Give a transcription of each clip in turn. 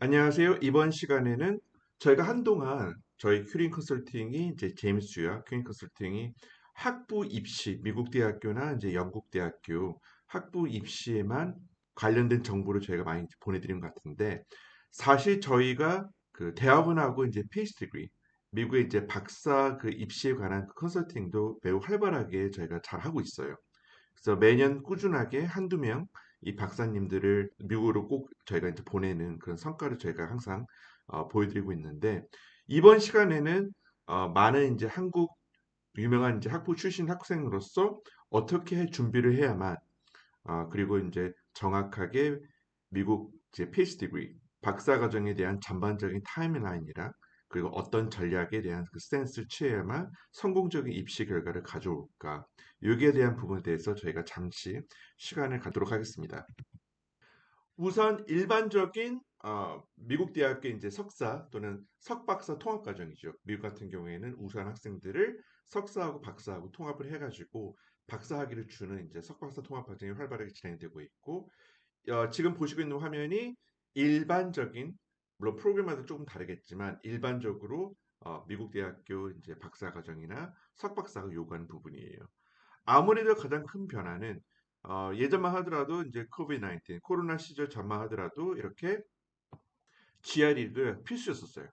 안녕하세요. 이번 시간에는 저희가 한동안 저희 큐링 컨설팅이 이제 제임스 주야 큐링 컨설팅이 학부 입시 미국 대학교나 이제 영국 대학교 학부 입시에만 관련된 정보를 저희가 많이 보내드린 것 같은데 사실 저희가 그 대학원하고 이제 PhD 디그리 미국의 이제 박사 그 입시에 관한 그 컨설팅도 매우 활발하게 저희가 잘 하고 있어요. 그래서 매년 꾸준하게 한두 명 이 박사님들을 미국으로 꼭 저희가 이제 보내는 그런 성과를 저희가 항상 어, 보여드리고 있는데 이번 시간에는 어, 많은 이제 한국 유명한 이제 학부 출신 학생으로서 어떻게 준비를 해야만 어, 그리고 이제 정확하게 미국 이제 PhD 박사 과정에 대한 전반적인 타임라인이랑 그리고 어떤 전략에 대한 그 스탠스를 취해야만 성공적인 입시 결과를 가져올까 여기에 대한 부분에 대해서 저희가 잠시 시간을 갖도록 하겠습니다. 우선 일반적인 어, 미국 대학교 이제 석사 또는 석박사 통합 과정이죠. 미국 같은 경우에는 우수한 학생들을 석사하고 박사하고 통합을 해가지고 박사 학위를 주는 이제 석박사 통합 과정이 활발하게 진행되고 있고 어, 지금 보시고 있는 화면이 일반적인 물론 프로그램마다 조금 다르겠지만 일반적으로 어, 미국 대학교 이제 박사 과정이나 석박사가 요구하는 부분이에요. 아무래도 가장 큰 변화는 어, 예전만 하더라도 이제 코비드-19 코로나 시절 전만 하더라도 이렇게 GRE를 필수였었어요.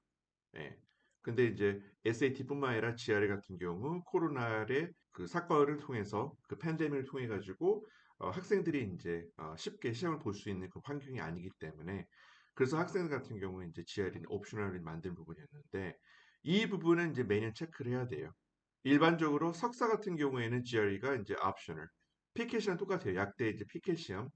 예. 근데 이제 SAT뿐만 아니라 GRE 같은 경우 코로나의 그 사건을 통해서 그 팬데믹을 통해 가지고 어, 학생들이 이제 어, 쉽게 시험을 볼 수 있는 그 환경이 아니기 때문에 그래서 학생들 같은 경우는 이제 GRE는 옵셔널을 만든 부분이었는데 이 부분은 이제 매년 체크를 해야 돼요. 일반적으로 석사 같은 경우에는 GRE가 이제 옵셔널, 시험 똑같아요. 약대 이제 피켓 시험,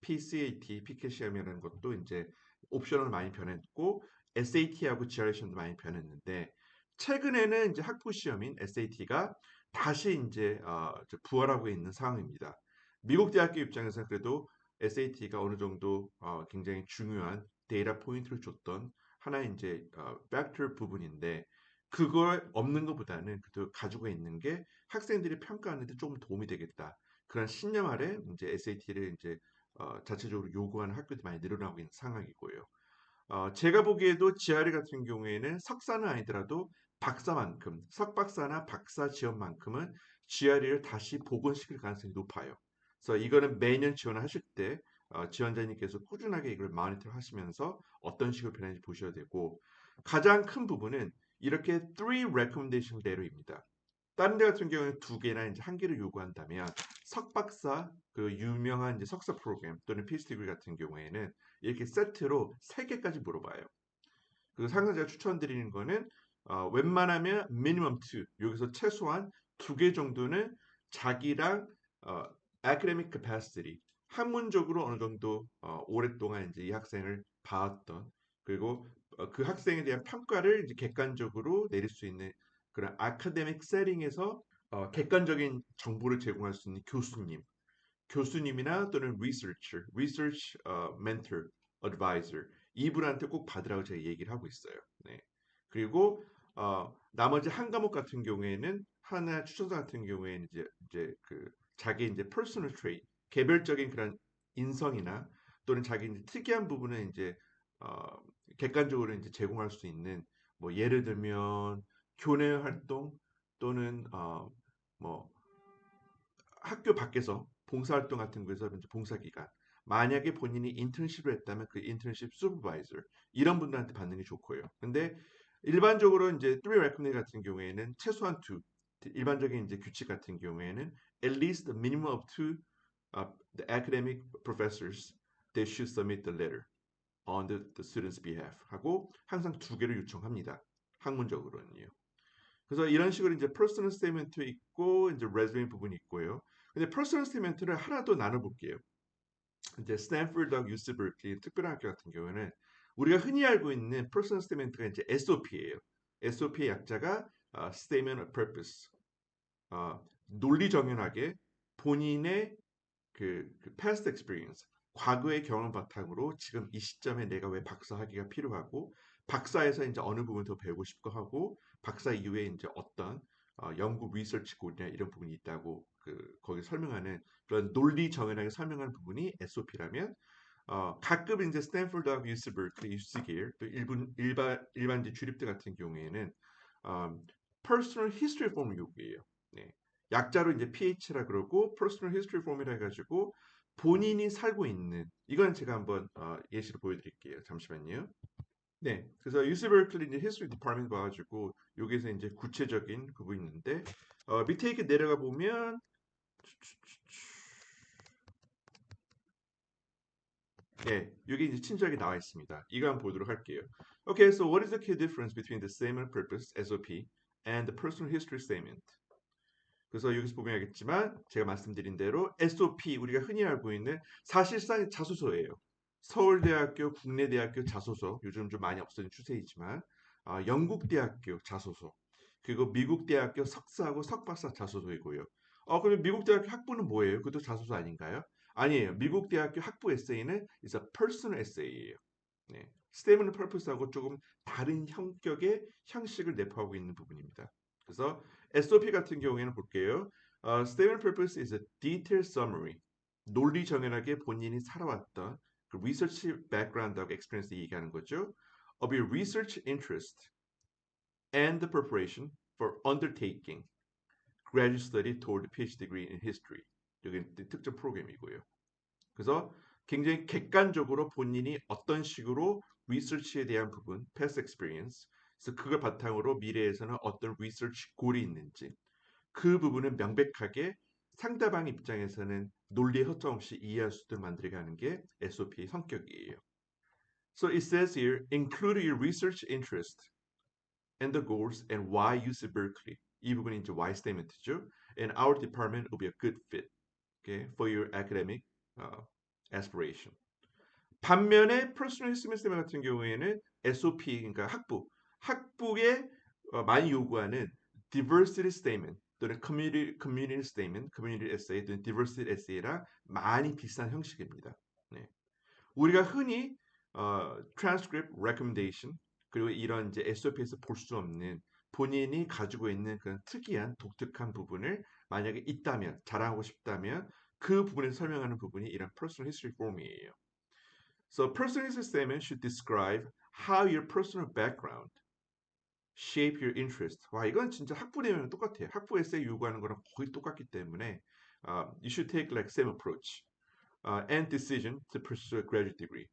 PCAT, 피켓 시험이라는 것도 이제 옵셔널 많이 변했고 SAT하고 GRE 시험도 많이 변했는데 최근에는 이제 학부 시험인 SAT가 다시 이제 어, 부활하고 있는 상황입니다. 미국 대학교 입장에서 그래도 SAT가 어느 정도 어, 굉장히 중요한 데이터 포인트를 줬던 하나의 이제 어, 팩터 부분인데 그걸 없는 것보다는 그래도 가지고 있는 게 학생들이 평가하는 데 조금 도움이 되겠다. 그런 신념 아래 이제 SAT를 이제 어, 자체적으로 요구하는 학교들이 많이 늘어나고 있는 상황이고요. 어, 제가 보기에도 GRE 같은 경우에는 석사는 아니더라도 박사만큼, 석박사나 박사 지원만큼은 GRE를 다시 복원시킬 가능성이 높아요. 그래서 이거는 매년 지원을 하실 때 어, 지원자님께서 꾸준하게 이걸 마니터 하시면서 어떤 식으로 변하는지 보셔야 되고 가장 큰 부분은 이렇게 three recommendation letter입니다. 다른 데 같은 경우는 두 개나 이제 한 개를 요구한다면 석박사 그 유명한 이제 석사 프로그램 또는 PhD 같은 경우에는 이렇게 세트로 세 개까지 물어봐요. 그 상상 제가 추천드리는 거는 어, 웬만하면 minimum two 여기서 최소한 두 개 정도는 자기랑 어, academic capacity 학문적으로 어느 정도 어, 오랫동안 이제 이 학생을 봐왔던 그리고 어, 그 학생에 대한 평가를 이제 객관적으로 내릴 수 있는 그런 아카데믹 세팅에서 어, 객관적인 정보를 제공할 수 있는 교수님, 교수님이나 또는 researcher, research uh, mentor, advisor 이분한테 꼭 받으라고 제가 얘기를 하고 있어요. 네. 그리고 어, 나머지 한 과목 같은 경우에는 하나 추천서 같은 경우에는 이제 이제 그 자기 이제 personal trait, 개별적인 그런 인성이나 또는 자기 특이한 부분을 이제 어, 객관적으로 이제 제공할 수 있는 뭐 예를 들면 교내 활동 또는 어, 뭐 학교 밖에서 봉사활동 같은 거에서 이제 봉사기간 만약에 본인이 인턴십을 했다면 그 인턴십 슈퍼바이저 이런 분들한테 받는 게 좋고요. 근데 일반적으로 이제 3 recommend 같은 경우에는 최소한 2 일반적인 이제 규칙 같은 경우에는 at least the minimum of two uh, the academic professors they should submit the letter on the, the student's behalf 하고 항상 두 개를 요청합니다. 학문적으로는요. 그래서 이런 식으로 이제 personal statement 있고 이제 resume 부분이 있고요. 근데 personal statement를 하나 더 나눠볼게요. 이제 스탠퍼드하고 유스 berkeley 특별한 학교 같은 경우에는 우리가 흔히 알고 있는 personal statement가 이제 SOP예요. SOP의 약자가 uh, statement of purpose. 어, 논리 정연하게 본인의 그, 그 past experience, 과거의 경험 바탕으로 지금 이 시점에 내가 왜 박사 학위가 필요하고 박사에서 이제 어느 부분 더 배우고 싶고 하고 박사 이후에 이제 어떤 어, 연구 리서치 골이나 이런 부분이 있다고 그 거기 설명하는 그런 논리 정연하게 설명하는 부분이 SOP라면 어, 가끔 이제 스탠포드하고 유스 버클리, 유스 게일, 또 일본 일반 일반 이제 주립대 같은 경우에는 음, personal history form 요구해요. 네. 약자로 이제 PH라 그러고 personal history form이라 해가지고 본인이 살고 있는 이건 제가 한번 어, 예시로 보여드릴게요. 잠시만요. 네, 그래서 유스 버클리 이제 history department 봐가지고 여기서 이제 구체적인 그거 있는데 어, 밑에 이렇게 내려가 보면 예, 여기 이제 친절하게 나와 있습니다. 이거 한번 보도록 할게요. Okay, so what is the key difference between the statement purpose (SOP) and the personal history statement? 그래서 여기서 보면 알겠지만 제가 말씀드린 대로 SOP 우리가 흔히 알고 있는 사실상 자소서예요. 서울대학교, 국내대학교 자소서 요즘 좀 많이 없어진 추세이지만 어, 영국대학교 자소서 그리고 미국대학교 석사하고 석박사 자소서이고요. 어 그럼 미국대학교 학부는 뭐예요? 그것도 자소서 아닌가요? 아니에요. 미국 대학교 학부 에세이는 is a personal essay예요. 네. statement of purpose하고 조금 다른 형격의 형식을 내포하고 있는 부분입니다. 그래서 SOP 같은 경우에는 볼게요. Uh, statement purpose is a detailed summary. 논리 정연하게 본인이 살아왔던 그 research background하고 experience 얘기하는 거죠. Of your research interest and the preparation for undertaking graduate study toward PhD degree in history. 여기 특정 프로그램이고요. 그래서 굉장히 객관적으로 본인이 어떤 식으로 리서치에 대한 부분, past experience, 그래서 그걸 바탕으로 미래에서는 어떤 리서치 골이 있는지 그 부분을 명백하게 상대방 입장에서는 논리에 허점 없이 이해할 수 있도록 만들어가는 게 SOP의 성격이에요. So it says here, include your research interest and the goals and why you use Berkeley. 이 부분이 이제 why statement죠. And our department will be a good fit. okay, for your academic uh, aspiration. 반면에 personal statement 같은 경우에는 SOP 그러니까 학부 학부에 어, 많이 요구하는 diversity statement 또는 community community statement, community essay 또는 diversity essay랑 많이 비슷한 형식입니다. 네. 우리가 흔히 어, transcript, recommendation 그리고 이런 이제 SOP에서 볼 수 없는 본인이 가지고 있는 그런 특이한 독특한 부분을 만약에 있다면 자랑하고 싶다면 그 부분을 설명하는 부분이 이런 personal history form이에요. So personal history statement should describe how your personal background shape your interest. 와 이건 진짜 학부 내용이랑 똑같아요. 학부 에세이 요구하는 거랑 거의 똑같기 때문에 uh, you should take like same approach uh, and decision to pursue a graduate degree.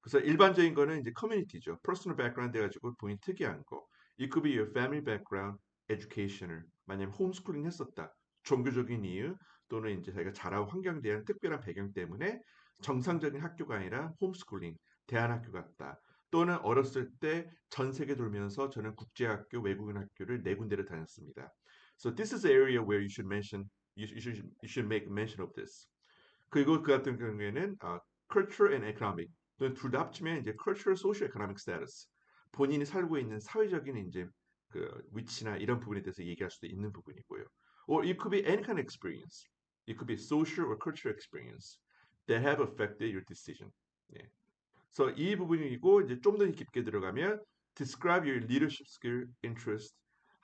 그래서 일반적인 거는 이제 커뮤니티죠. personal background 해가지고 본인 특이한 거. It could be your family background, educational. 만약에 홈스쿨링 했었다. 종교적인 이유 또는 이제 자기가 자라온 환경에 대한 특별한 배경 때문에 정상적인 학교가 아니라 홈스쿨링, 대안학교 같다. 또는 어렸을 때 전 세계 돌면서 저는 국제학교, 외국인 학교를 네 군데를 다녔습니다. So this is the area where you should mention, you should, you should make mention of this. 그리고 그 같은 경우에는 uh, culture and economic 또는 둘 다 합치면 이제 cultural, social, economic status 본인이 살고 있는 사회적인 이제 그 위치나 이런 부분에 대해서 얘기할 수도 있는 부분이고요. Or it could be any kind of experience. It could be social or cultural experience that have affected your decision. 네. 그래서 이 부분이고 이제 좀 더 깊게 들어가면 describe your leadership skill, interest,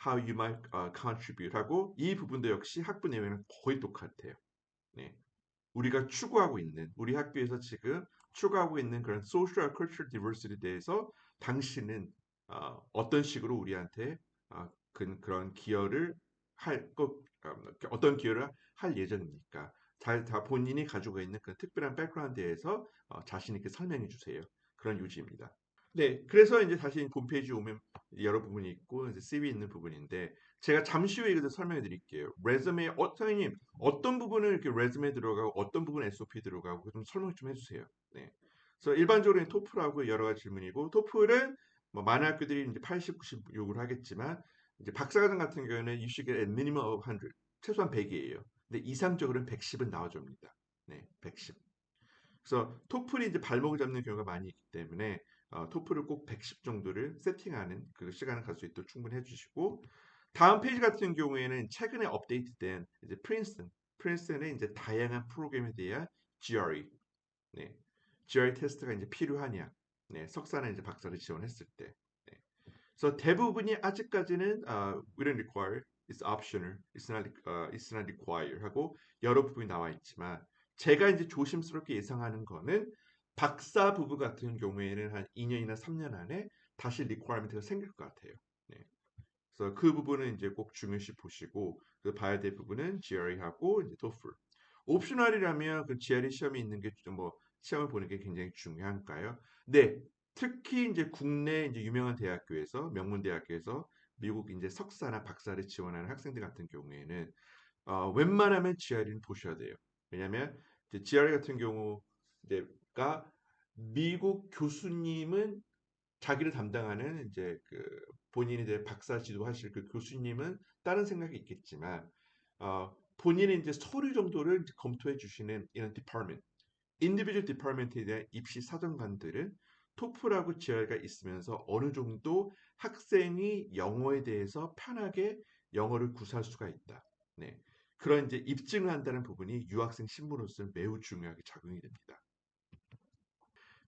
how you might uh, contribute 하고 이 부분도 역시 학부 내용에는 거의 똑같아요. 네. 우리가 추구하고 있는 우리 학교에서 지금 추구하고 있는 그런 social, cultural diversity에 대해서 당신은 어, 어떤 식으로 우리한테 어, 그, 그런 기여를 할 것, 어떤 기여를 할 예정입니까? 다, 다 본인이 가지고 있는 그 특별한 백그라운드에서 어, 자신 있게 설명해 주세요. 그런 요지입니다. 네, 그래서 이제 다시 홈페이지 오면 여러 부분이 있고 이제 CV 있는 부분인데 제가 잠시 후에 이것을 설명해 드릴게요. 레즈메 어, 선생님 어떤 부분을 이렇게 레즈메 들어가고 어떤 부분 SOP 들어가고 좀 설명 좀 해주세요. 네, 그래서 일반적으로 토플하고 여러 가지 질문이고 토플은 뭐 많은 학교들이 이제 80, 90 요구를 하겠지만 이제 박사과정 같은 경우에는 you should minimum of 100 최소한 100이에요. 근데 이상적으로는 110은 나와줍니다. 네, 110. 그래서 토플이 이제 발목을 잡는 경우가 많이 있기 때문에 어, 토플을 꼭 110 정도를 세팅하는 그 시간을 가질 수 있도록 충분히 해주시고 다음 페이지 같은 경우에는 최근에 업데이트된 이제 프린스턴, 프린스턴의 이제 다양한 프로그램에 대한 GRE, 네, GRE 테스트가 이제 필요하냐, 네, 석사나 이제 박사를 지원했을 때, 네. 그래서 대부분이 아직까지는 uh, we don't require, it's optional, it's not, uh, it's not required 하고 여러 부분이 나와 있지만 제가 이제 조심스럽게 예상하는 거는 박사 부부 같은 경우에는 한 2년이나 3년 안에 다시 리퀘어먼트가 생길 것 같아요. 네. 그래서 그 부분은 이제 꼭 중요시 보시고 그 봐야 될 부분은 GRE하고 이제 TOEFL. 옵셔널이라면 그 GRE 시험이 있는 게좀뭐 시험을 보는 게 굉장히 중요한가요? 네. 특히 이제 국내 이제 유명한 대학교에서 명문 대학교에서 미국 이제 석사나 박사를 지원하는 학생들 같은 경우에는 어, 웬만하면 GRE는 보셔야 돼요. 왜냐하면 이제 GRE 같은 경우가 미국 교수님은 자기를 담당하는 이제 그 본인이 이제 박사 지도하실 그 교수님은 다른 생각이 있겠지만 어, 본인의 이제 서류 정도를 이제 검토해 주시는 이런 디파트먼트, 인디비주얼 디파트먼트에 대한 입시 사정관들은 토플하고 GRE가 있으면서 어느 정도 학생이 영어에 대해서 편하게 영어를 구사할 수가 있다. 네. 그런 이제 입증을 한다는 부분이 유학생 신분으로서는 매우 중요하게 작용이 됩니다.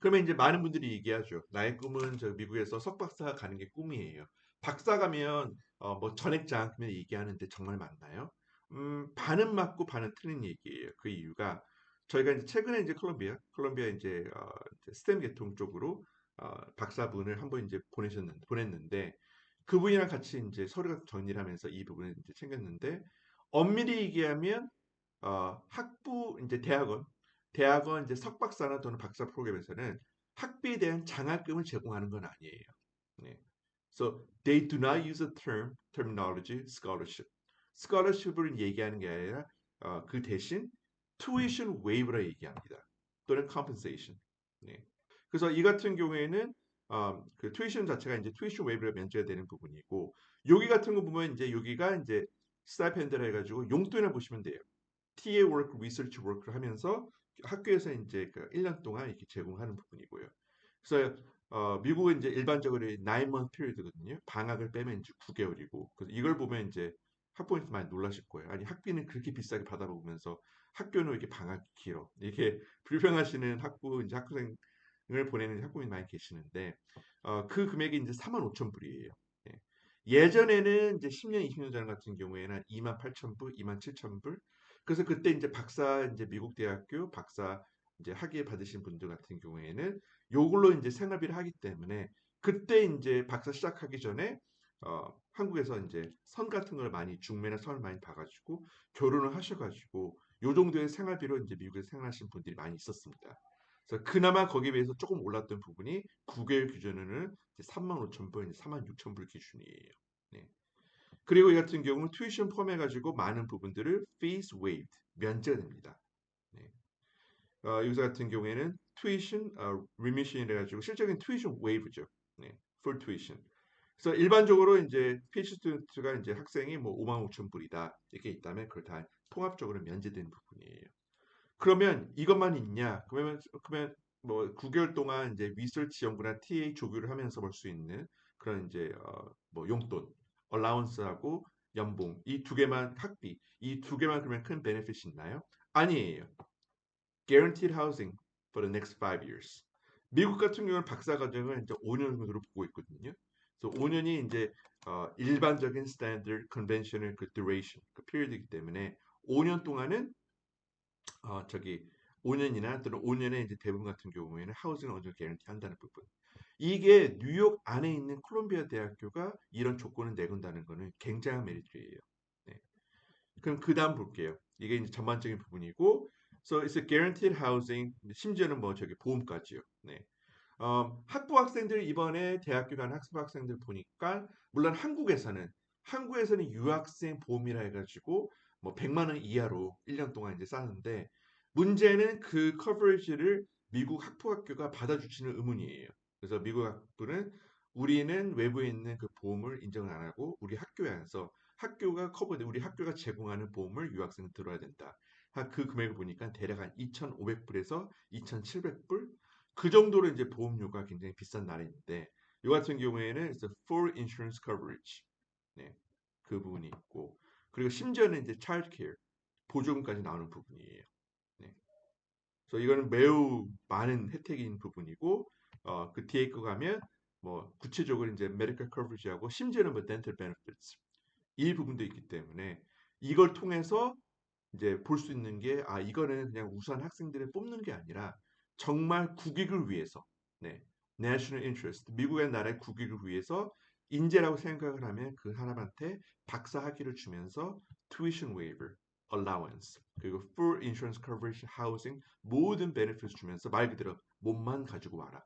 그러면 이제 많은 분들이 얘기하죠. 나의 꿈은 저 미국에서 석박사 가는 게 꿈이에요. 박사 가면 어, 뭐 전액장 그면 얘기하는데 정말 맞나요? 음, 반은 맞고 반은 틀린 얘기예요. 그 이유가 저희가 이제 최근에 이제 콜롬비아, 콜롬비아 이제, 어, 이제 스템 계통 쪽으로 어, 박사분을 한번 이제 보내셨는 보냈는데 그분이랑 같이 이제 서류가 정리를 하면서 이 부분을 이제 챙겼는데 엄밀히 얘기하면 어, 학부 이제 대학원 대학원 이제 석박사나 또는 박사 프로그램에서는 학비에 대한 장학금을 제공하는 건 아니에요. 네. So they do not use the term terminology scholarship. scholarship을 얘기하는 게 아니라 어, 그 대신 tuition waive라 얘기합니다. 또는 compensation. 네. 그래서 이 같은 경우에는 어, 그 tuition 자체가 이제 tuition waive가 면제가 되는 부분이고 여기 같은 거 보면 이제 여기가 이제 스타이펜드라 해가지고 용돈이나 보시면 돼요. TA work, research work를 하면서 학교에서 이제 그 1년 동안 이렇게 제공하는 부분이고요. 그래서 어, 미국은 이제 일반적으로 9month period거든요. 방학을 빼면 이제 9개월이고. 그래서 이걸 보면 이제 학부모님들 많이 놀라실 거예요. 아니 학비는 그렇게 비싸게 받아보면서 학교는 이렇게 방학이 길어. 이렇게 불평하시는 학부 이제 학생을 보내는 학부모님 많이 계시는데 어, 그 금액이 이제 4만 5천 불이에요. 예. 예전에는 이제 10년, 20년 전 같은 경우에는 2만 8천 불, 2만 7천 불. 그래서 그때 이제 박사 이제 미국 대학교 박사 이제 학위에 받으신 분들 같은 경우에는 요걸로 이제 생활비를 하기 때문에 그때 이제 박사 시작하기 전에 어, 한국에서 이제 선 같은 걸 많이 중매나 선을 많이 봐가지고 결혼을 하셔가지고 요 정도의 생활비로 이제 미국에서 생활하신 분들이 많이 있었습니다. 그래서 그나마 거기에 비해서 조금 올랐던 부분이 9개월 기준으로는 3만 5천 불, 4만 6천 불 기준이에요. 네. 그리고 이 같은 경우는 tuition 포함해가지고 많은 부분들을 fees waived, 면제가 됩니다. 네. 어, 여기서 같은 경우에는 tuition 어, remission 이래가지고 실적인 tuition waive죠. 네. full tuition. 그래서 일반적으로 이제 PhD 스튜던트가 이제 학생이 뭐 5만 5천 불이다 이렇게 있다면 그걸 다 통합적으로 면제되는 부분이에요. 그러면 이것만 있냐? 그러면 그러면 뭐 9개월 동안 이제 리서치 연구나 TA 조교를 하면서 볼수 있는 그런 이제 어, 뭐 용돈, 어라운스하고 연봉 이 두 개만 학비 이 두 개만 그러면 큰 베네핏이 있나요? 아니에요. Guaranteed housing for the next five years. 미국 같은 경우는 박사 과정을 이제 5년 정도로 보고 있거든요. 그래서 5년이 이제 어, 일반적인 스탠더드 컨벤셔널 그 duration 그 period이기 때문에 5년 동안은 어, 저기 5년이나 또는 5년에 이제 대부분 같은 경우에는 하우징을 어느 정도 개런티 한다는 부분. 이게 뉴욕 안에 있는 콜롬비아 대학교가 이런 조건을 내건다는 것은 굉장한 메리트예요. 네. 그럼 그 다음 볼게요. 이게 이제 전반적인 부분이고, so it's a guaranteed housing. 심지어는 뭐 저기 보험까지요. 네. 어, 학부 학생들 이번에 대학교 가는 학부 학생들 보니까 물론 한국에서는 한국에서는 유학생 보험이라 해가지고 뭐 100만 원 이하로 1년 동안 이제 싸는데 문제는 그 커버리지를 미국 학부 학교가 받아주시는 의문이에요. 그래서 미국 학부는 우리는 외부에 있는 그 보험을 인정을 안 하고 우리 학교에 안서 학교가 커버돼 우리 학교가 제공하는 보험을 유학생 들어야 된다. 그 금액을 보니까 대략 한 2,500불에서 2,700불 그 정도로 이제 보험료가 굉장히 비싼 나라인데 이 같은 경우에는 full insurance coverage 네, 그 부분이 있고 그리고 심지어는 이제 child care 보조금까지 나오는 부분이에요. 네. 그래서 이거는 매우 많은 혜택인 부분이고 어, 그 뒤에 거 가면 뭐 구체적으로 이제 medical coverage하고 심지어는 뭐 dental benefits 이 부분도 있기 때문에 이걸 통해서 이제 볼 수 있는 게 아 이거는 그냥 우수한 학생들을 뽑는 게 아니라 정말 국익을 위해서, 네, national interest, 미국의 나라의 국익을 위해서 인재라고 생각을 하면 그 사람한테 박사 학위를 주면서 tuition waiver, allowance, 그리고 full insurance coverage, housing 모든 benefits 주면서 말 그대로 몸만 가지고 와라.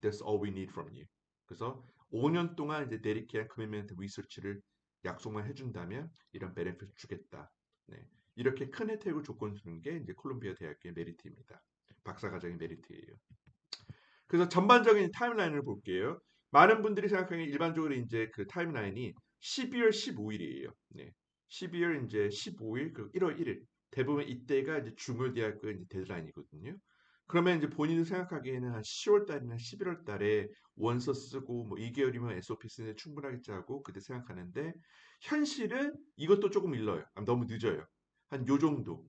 That's all we need from you. 그래서 5년 동안 이제 데리케한 커미멘트 리서치를 약속만 해준다면 이런 베네핏 주겠다. 네. 이렇게 큰 혜택을 조건 주는 게 이제 콜롬비아 대학교의 메리트입니다. 박사과정의 메리트예요. 그래서 전반적인 타임라인을 볼게요. 많은 분들이 생각하기에 일반적으로 이제 그 타임라인이 12월 15일이에요. 네. 12월 이제 15일, 그 1월 1일. 대부분 이때가 이제 중요대학교 이제 데드라인이거든요. 그러면 이제 본인이 생각하기에는 한 10월 달이나 11월 달에 원서 쓰고 뭐 2개월이면 SOP 쓰는 충분하겠지 하고 그때 생각하는데 현실은 이것도 조금 일러요. 너무 늦어요. 한 요 정도.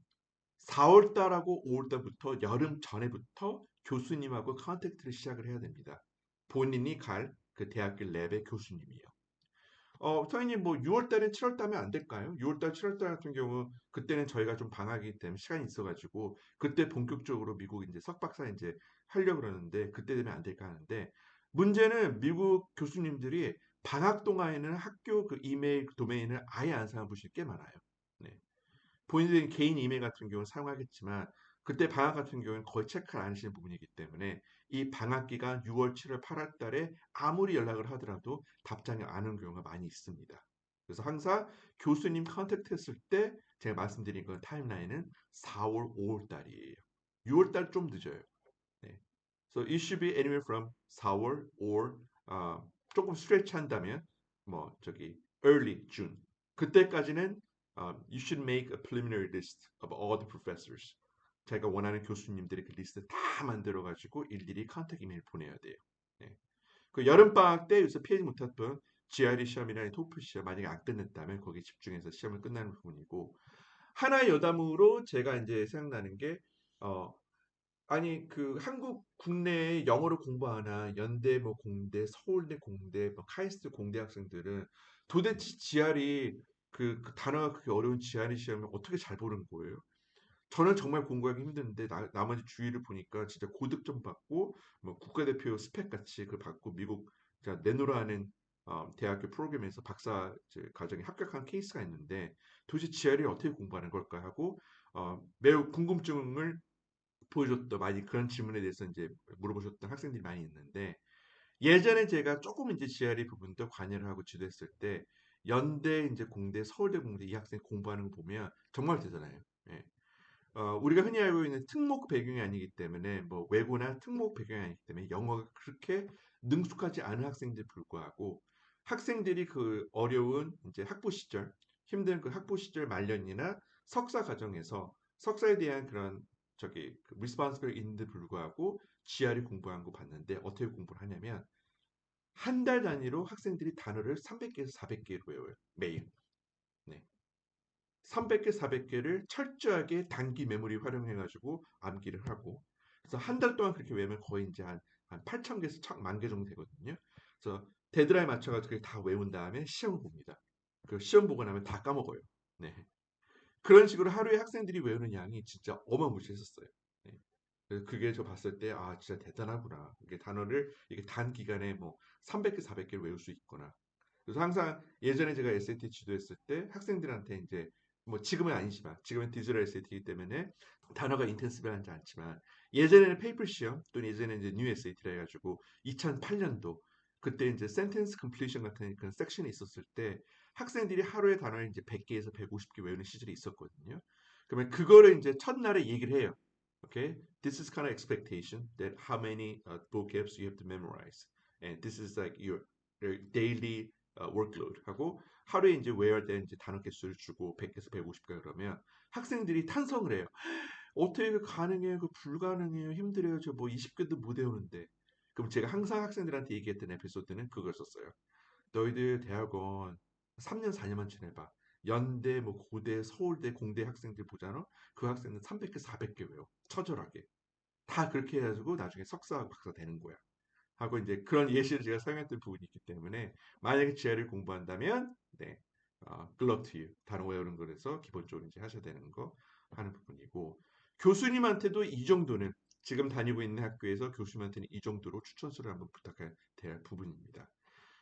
4월 달하고 5월 달부터 여름 전에부터 교수님하고 컨택트를 시작을 해야 됩니다. 본인이 갈 그 대학교 랩의 교수님이요. 어, 선생님 뭐 6월 달에 7월 달면 안 될까요? 6월 달, 7월 달 같은 경우 그때는 저희가 좀 방학이기 때문에 시간이 있어가지고 그때 본격적으로 미국 이제 석박사 이제 하려고 그러는데 그때 되면 안 될까 하는데 문제는 미국 교수님들이 방학 동안에는 학교 그 이메일 도메인을 아예 안 사용하실 게 많아요. 네. 본인들이 개인 이메일 같은 경우는 사용하겠지만 그때 방학 같은 경우는 거의 체크를 안 하시는 부분이기 때문에 이 방학 기간 6월, 7월, 8월 달에 아무리 연락을 하더라도 답장이 안 오는 경우가 많이 있습니다. 그래서 항상 교수님 컨택트 했을 때 제가 말씀드린 건 타임라인은 4월, 5월 달이에요. 6월 달 좀 늦어요. 네. So it should be anywhere from 4월 or uh, 조금 스트레치 한다면 뭐 저기 early June 그때까지는 uh, you should make a preliminary list of all the professors. 제가 원하는 교수님들의 그 리스트 다 만들어 가지고 일일이 컨택 이메일 보내야 돼요. 네. 그 여름 방학 때 요새 피하지 못했던 GRE 시험이나 토플 시험 만약에 안 끝냈다면 거기에 집중해서 시험을 끝나는 부분이고 하나의 여담으로 제가 이제 생각나는 게 어, 아니 그 한국 국내에 영어를 공부하나 연대 뭐 공대 서울대 공대 뭐 카이스트 공대 학생들은 도대체 GRE 그, 그 단어가 그렇게 어려운 GRE 시험을 어떻게 잘 보는 거예요? 저는 정말 공부하기 힘든데 나, 나머지 주위를 보니까 진짜 고득점 받고 뭐 국가대표 스펙 같이 그 받고 미국 내노라 하는 어, 대학교 프로그램에서 박사 과정에 합격한 케이스가 있는데 도대체 GRE 어떻게 공부하는 걸까 하고 어, 매우 궁금증을 보여줬던 많이 그런 질문에 대해서 이제 물어보셨던 학생들이 많이 있는데 예전에 제가 조금 이제 GRE 부분도 관여를 하고 지도했을 때 연대 이제 공대 서울대 공대 이 학생 공부하는 거 보면 정말 대단해요. 예. 어, 우리가 흔히 알고 있는 특목 배경이 아니기 때문에 뭐 외고나 특목 배경이 아니기 때문에 영어가 그렇게 능숙하지 않은 학생들 불구하고 학생들이 그 어려운 이제 학부 시절 힘든 그 학부 시절 말년이나 석사 과정에서 석사에 대한 그런 저기 그 리스폰스블 있는데 불구하고 GRE 공부한 거 봤는데 어떻게 공부를 하냐면 한 달 단위로 학생들이 단어를 300개에서 400개로 외워요 매일. 네. 300개, 400개를 철저하게 단기 메모리 활용해가지고 암기를 하고 그래서 한 달 동안 그렇게 외우면 거의 이제 한, 한 8,000개에서 만개 정도 되거든요. 그래서 데드라인 맞춰가지고 다 외운 다음에 시험 봅니다. 그 시험 보고 나면 다 까먹어요. 네. 그런 식으로 하루에 학생들이 외우는 양이 진짜 어마무시했었어요. 네. 그래서 그게 저 봤을 때 아 진짜 대단하구나. 이게 단어를 이게 단기간에 뭐 300개, 400개를 외울 수 있구나. 그래서 항상 예전에 제가 SAT 지도했을 때 학생들한테 이제 뭐 지금은 아니지만 지금은 디지털 SAT이기 때문에 단어가 인텐시브하지 않지만 예전에는 페이퍼 시험 또는 예전에 이제 뉴 SAT라 해가지고 2008년도 그때 이제 센텐스 컴플리션 같은 그런 섹션이 있었을 때 학생들이 하루에 단어를 이제 100개에서 150개 외우는 시절이 있었거든요. 그러면 그거를 이제 첫날에 얘기를 해요. Okay, this is kind of expectation that how many uh, vocabs you have to memorize, and this is like your, your daily uh, workload 하고 하루에 이제 외울 때 이제 단어 개수를 주고 100개에서 150개 그러면 학생들이 탄성을 해요. 어떻게 그 가능해요? 그 불가능해요? 힘들어요? 저 뭐 20개도 못 외우는데. 그럼 제가 항상 학생들한테 얘기했던 에피소드는 그걸 썼어요. 너희들 대학원 3년 4년만 지내봐. 연대, 뭐 고대, 서울대, 공대 학생들 보잖아. 그 학생은 300개, 400개 외워. 처절하게. 다 그렇게 해가지고 나중에 석사, 박사 되는 거야. 하고 이제 그런 예시를 제가 사용했던 부분이 있기 때문에 만약에 GR을 공부한다면 네, 어, 글럽 투 단어 외우는 거에서 기본적으로 이제 하셔야 되는 거 하는 부분이고 교수님한테도 이 정도는 지금 다니고 있는 학교에서 교수님한테는 이 정도로 추천서를 한번 부탁해야 될 부분입니다.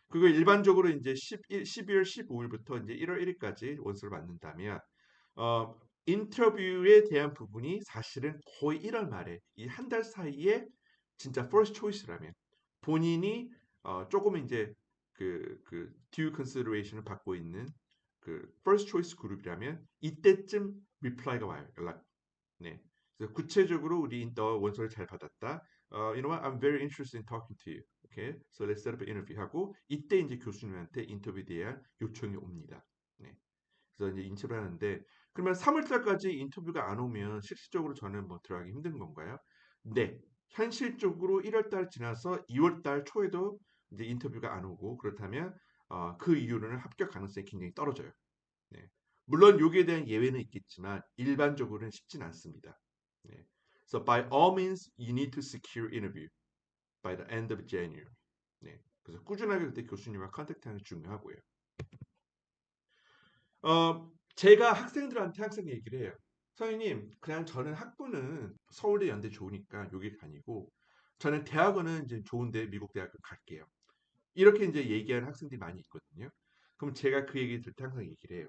그리고 일반적으로 이제 11, 12월 15일부터 이제 1월 1일까지 원서를 받는다면 어, 인터뷰에 대한 부분이 사실은 거의 1월 말에 이 한 달 사이에 진짜 first choice라면 본인이 어, 조금 이제 그, 그 due consideration을 받고 있는 그 first choice 그룹이라면 이때쯤 reply가 와요. 연락. 네. 그래서 구체적으로 우리 너 원서를 잘 받았다. Uh, you know what? I'm very interested in talking to you. Okay, so let's set up an interview 하고 이때 이제 교수님한테 인터뷰에 대한 요청이 옵니다. 네. 그래서 이제 인터뷰를 하는데 그러면 3월달까지 인터뷰가 안 오면 실질적으로 저는 뭐 들어가기 힘든 건가요? 네. 현실적으로 1월달 지나서 2월달 초에도 이제 인터뷰가 안 오고 그렇다면 어, 그 이유는 합격 가능성이 굉장히 떨어져요. 네. 물론 여기에 대한 예외는 있겠지만 일반적으로는 쉽진 않습니다. 네. So by all means, you need to secure interview by the end of January. 네. 그래서 꾸준하게 그때 교수님과 컨택트하는 게 중요하고요. 어, 제가 학생들한테 항상 얘기를 해요. 선생님, 그냥 저는 학부는 서울대 연대 좋으니까 여기 다니고 저는 대학원은 이제 좋은데 미국 대학교 갈게요. 이렇게 이제 얘기하는 학생들이 많이 있거든요. 그럼 제가 그 얘기 들을 때 항상 얘기를 해요.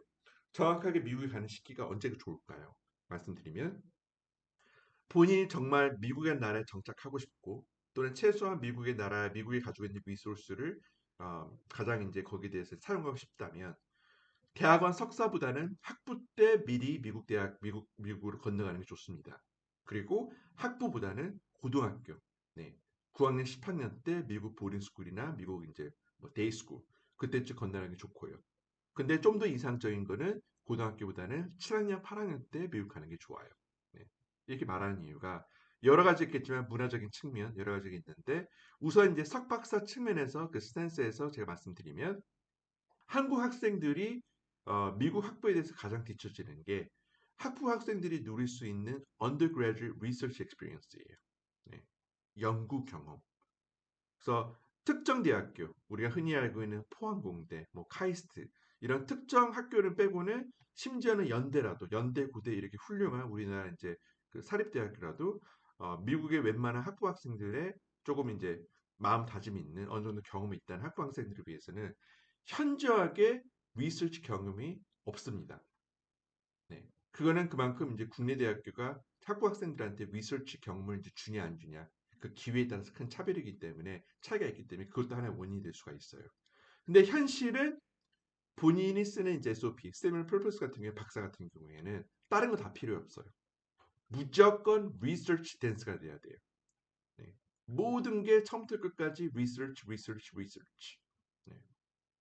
정확하게 미국에 가는 시기가 언제가 좋을까요? 말씀드리면 본인이 정말 미국의 나라에 정착하고 싶고 또는 최소한 미국의 나라, 미국이 가지고 있는 리소스를 어, 가장 이제 거기에 대해서 사용하고 싶다면 대학원 석사보다는 학부 때 미리 미국 대학 미국 미국으로 건너가는 게 좋습니다. 그리고 학부보다는 고등학교, 네, 9학년 10학년 때 미국 보딩스쿨이나 미국 이제 뭐 데이스쿨 그때쯤 건너가는 게 좋고요. 근데 좀 더 이상적인 거는 고등학교보다는 7학년, 8학년 때 미국 가는 게 좋아요. 네, 이렇게 말하는 이유가 여러 가지 있겠지만 문화적인 측면 여러 가지가 있는데 우선 이제 석박사 측면에서 그 스탠스에서 제가 말씀드리면 한국 학생들이 어, 미국 학부에 대해서 가장 뒤처지는 게 학부 학생들이 누릴 수 있는 undergraduate research experience예요. 네. 연구 경험. 그래서 특정 대학교, 우리가 흔히 알고 있는 포항공대, 뭐 카이스트 이런 특정 학교를 빼고는 심지어는 연대라도 연대 고대 이렇게 훌륭한 우리나라 이제 그 사립대학교라도 어, 미국의 웬만한 학부 학생들의 조금 이제 마음 다짐이 있는 어느 정도 경험이 있다는 학부 학생들을 위해서는 현저하게 리서치 경험이 없습니다. 네. 그거는 그만큼 이제 국내 대학교가 학부 학생들한테 리서치 경험을 이제 주냐 안 주냐 그 기회에 따라서 큰 차별이기 때문에 차이가 있기 때문에 그것도 하나의 원인이 될 수가 있어요. 근데 현실은 본인이 쓰는 이제 SOP, Seminar Purpose 같은 경우에 박사 같은 경우에는 다른 거 다 필요 없어요. 무조건 리서치 댄스가 돼야 돼요. 네. 모든 게 처음부터 끝까지 리서치, 리서치, 리서치. 네.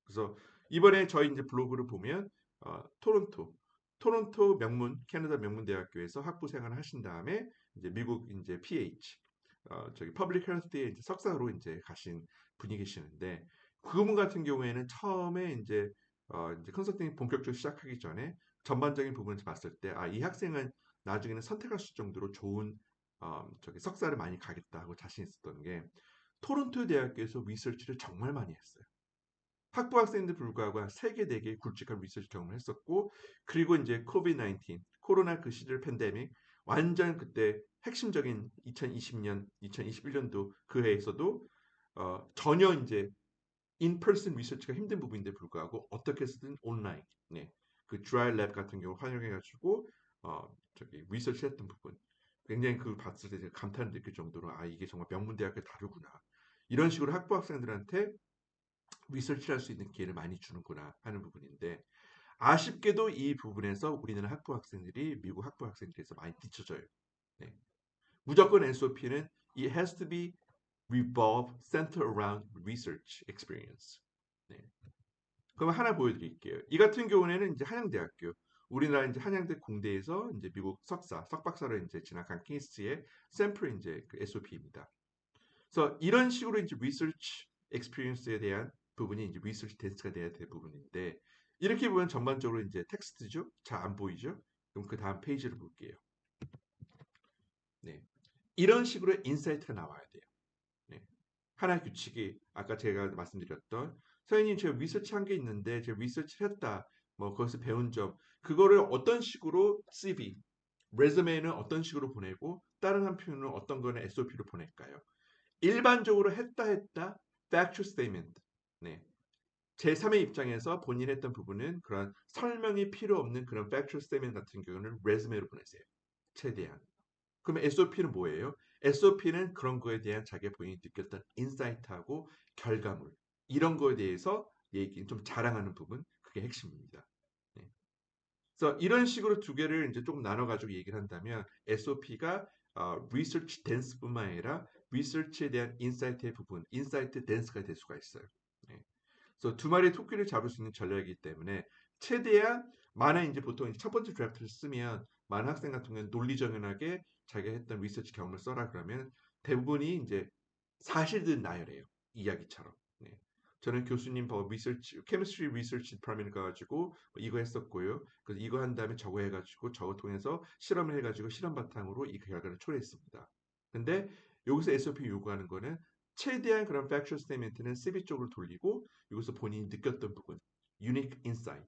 그래서 이번에 저희 이제 블로그를 보면 어, 토론토, 토론토 명문 캐나다 명문 대학교에서 학부 생활을 하신 다음에 이제 미국 이제 PH, 어, 저기 퍼블릭 헬스에 이제 석사로 이제 가신 분이 계시는데 그분 같은 경우에는 처음에 이제 어, 이제 컨설팅 본격적으로 시작하기 전에 전반적인 부분을 봤을 때 아 이 학생은 나중에는 선택할 수 정도로 좋은 어, 저기 석사를 많이 가겠다 하고 자신 있었던 게 토론토 대학교에서 리서치를 정말 많이 했어요. 학부 학생들 불구하고 세개 네개 굵직한 리서치 경험을 했었고 그리고 이제 코비드-19 코로나 그 시절 팬데믹 완전 그때 핵심적인 2020년 2021년도 그 해에서도 어, 전혀 이제 인퍼슨 리서치가 힘든 부분인데 불구하고 어떻게 쓰든 온라인 네. 그 드라이 랩 같은 경우 활용해 가지고 어, 저기 리서치 했던 부분 굉장히 그 봤을 때 감탄을 느낄 정도로 아 이게 정말 명문 대학교 다르구나 이런 식으로 학부 학생들한테 리서치할 수 있는 기회를 많이 주는구나 하는 부분인데 아쉽게도 이 부분에서 우리나라 학부 학생들이 미국 학부 학생들에서 많이 뒤쳐져요. 네. 무조건 SOP는 it has to be revolve center around research experience. 네. 그럼 하나 보여드릴게요. 이 같은 경우에는 이제 한양대학교 우리나라 이제 한양대 공대에서 이제 미국 석사, 석박사를 이제 진학한 케이스의 샘플 이제 그 SOP입니다. 그래서 이런 식으로 이제 리서치 experience에 대한 부분이 이제 리서치 테스트가 돼야 될 부분인데 이렇게 보면 전반적으로 이제 텍스트죠. 잘 안 보이죠? 그럼 그 다음 페이지를 볼게요. 네. 이런 식으로 인사이트가 나와야 돼요. 네. 하나의 규칙이 아까 제가 말씀드렸던 선생님 제가 리서치 한 게 있는데 제가 리서치를 했다. 뭐 거기서 배운 점 그거를 어떤 식으로 CV 레즈메는 어떤 식으로 보내고 다른 한편으로 어떤 거는 SOP로 보낼까요? 일반적으로 했다 했다 factual statement. 네. 제3의 입장에서 본인 했던 부분은 그런 설명이 필요 없는 그런 factual statement 같은 경우는 레즈메로 보내세요. 최대한. 그러면 SOP는 뭐예요? SOP는 그런 거에 대한 자기 본인이 느꼈던 인사이트하고 결과물 이런 거에 대해서 얘기 좀 자랑하는 부분 그게 핵심입니다. 네. 그래서 이런 식으로 두 개를 이제 조금 나눠가지고 얘기를 한다면 SOP가 어, 리서치 댄스뿐만 아니라 리서치에 대한 인사이트의 부분, 인사이트 댄스가 될 수가 있어요. 네. 그래서 두 마리의 토끼를 잡을 수 있는 전략이기 때문에 최대한 만약 이제 보통 첫 번째 드래프트를 쓰면 많은 학생 같은 경우는 논리정연하게 자기가 했던 리서치 경험을 써라 그러면 대부분이 이제 사실들 나열해요. 이야기처럼. 네. 저는 교수님 뭐 리서치, 케미스트리 리서치 디파트먼트 가가지고 뭐 이거 했었고요. 그래서 이거 한 다음에 저거 해가지고 저거 통해서 실험을 해가지고 실험 바탕으로 이 결과를 초래했습니다. 근데 여기서 SOP 요구하는 거는 최대한 그런 factual statement는 CB 쪽으로 돌리고 여기서 본인이 느꼈던 부분, unique insight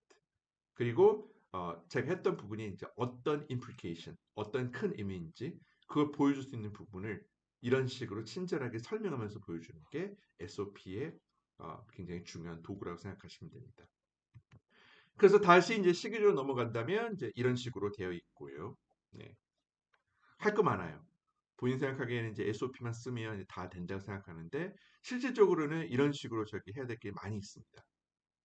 그리고 어, 제가 했던 부분이 이제 어떤 implication, 어떤 큰 의미인지 그걸 보여줄 수 있는 부분을 이런 식으로 친절하게 설명하면서 보여주는 게 SOP의 어, 굉장히 중요한 도구라고 생각하시면 됩니다. 그래서 다시 이제 시기로 넘어간다면 이제 이런 식으로 되어 있고요. 네. 할 거 많아요. 본인 생각하기에는 이제 SOP만 쓰면 다 된다고 생각하는데 실질적으로는 이런 식으로 저기 해야 될 게 많이 있습니다.